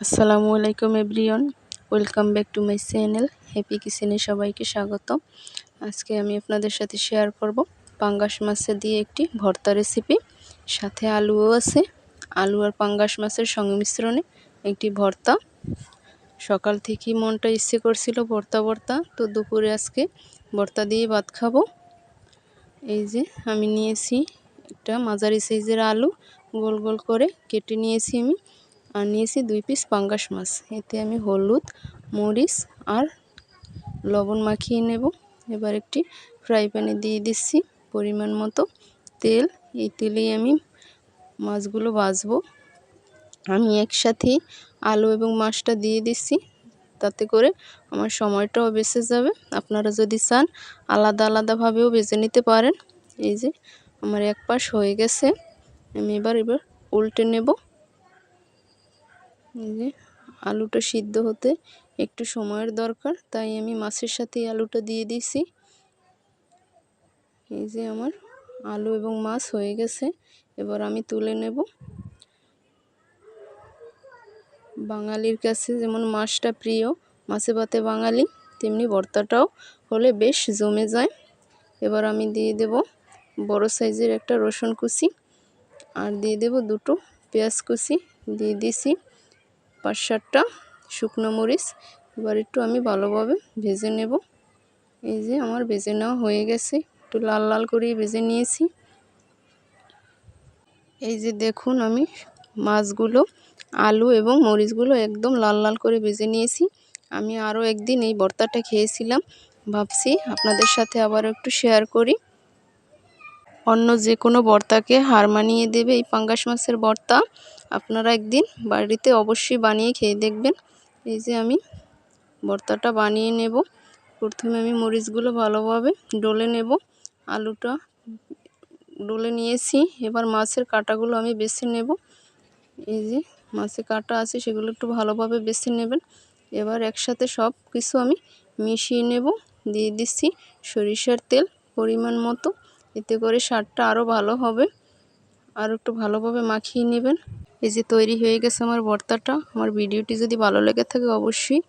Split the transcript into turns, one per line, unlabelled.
আসসালামু আলাইকুম everyone. Welcome back to my channel. Happy কিচেনে সবাইকে স্বাগত আজকে আমি আপনাদের সাথে শেয়ার করব পাঙ্গাস মাছের দিয়ে একটি ভর্তা রেসিপি সাথে আলুও আছে। আলু আর পাঙ্গাস মাছের সংমিশ্রণে একটি ভর্তা। সকাল থেকেই মনটা ইচ্ছে করছিল ভর্তা ভর্তা। তো দুপুরে আজকে ভর্তা দিয়ে ভাত খাব। এই যে আমি নিয়েছি একটা মাঝারি সাইজের আলু। গোল গোল করে কেটে নিয়েছি আমি। আর নিয়েছি দুই পিস পাঙ্গাস মাছ। এতে আমি হলুদ, মরিচ আর লবণ মাখিয়ে নেব। এবার একটি ফ্রাই প্যানে দিয়ে দিচ্ছি পরিমাণ মতো তেল। এই তেলেই আমি মাছগুলো ভাজবো। আমি একসাথে আলু এবং মাছটা দিয়ে দিচ্ছি। তাতে করে আমার সময়টাও বেঁচে যাবে। আপনারা যদি চান, আলাদা আলাদাভাবেও বেছে নিতে পারেন। এই যে, আমার এক পাশ হয়ে গেছে। আমি এবার এবার উল্টে নেব। আলুটা সিদ্ধ হতে একটু সময়ের দরকার, তাই আমি মাছের সাথে আলুটা দিয়ে দিয়েছি। এই যে আমার আলু এবং মাছ হয়ে গেছে, এবার আমি তুলে নেব। বাঙালির কাছে যেমন মাছটা প্রিয়, মাছে ভাতে বাঙালি, তেমনি ভর্তাটাও হলে বেশ জমে যায়। এবার আমি দিয়ে দেব বড় সাইজের একটা রসুন কুচি, আর দিয়ে দেব দুটো পেঁয়াজ কুচি, দিয়ে দিছি। পাঁচ সাতটা শুকনো মরিচ। এবার একটু আমি ভালোভাবে ভেজে নেব। এই যে আমার ভেজে নেওয়া হয়ে গেছে। একটু লাল লাল করে ভেজে নিয়েছি। এই যে দেখুন আমি মাছগুলো, আলু এবং মরিচগুলো একদম লাল লাল করে ভেজে নিয়েছি। আমি আরও একদিন এই ভর্তাটা খেয়েছিলাম। ভাবছি আপনাদের সাথে আবার একটু শেয়ার করি। অন্য যে কোনো ভর্তাকে হার মানিয়ে দেবে এই পাঙ্গাস মাছের ভর্তা আপনারা একদিন বাড়িতে অবশ্যই বানিয়ে খেয়ে দেখবেন। এই যে আমি ভর্তাটা বানিয়ে নেব। প্রথমে আমি মরিচগুলো ভালোভাবে ডলে নেব। আলুটা ডলে নিয়েছি। এবার মাছের কাটাগুলো আমি বেছে নেব। এই যে মাছের কাটা আছে, সেগুলো একটু ভালোভাবে বেছে নেবেন। এবার একসাথে সব কিছু আমি মিশিয়ে নেব। দিয়ে দিচ্ছি সরিষার তেল পরিমাণ মতো। এতে করে স্বাদটা আরও ভালো হবে। আর একটু ভালোভাবে মাখিয়ে নেবেন। এই যে তৈরি হয়ে গেছে আমার ভর্তাটা আমার ভিডিওটি যদি ভালো লেগে থাকে অবশ্যই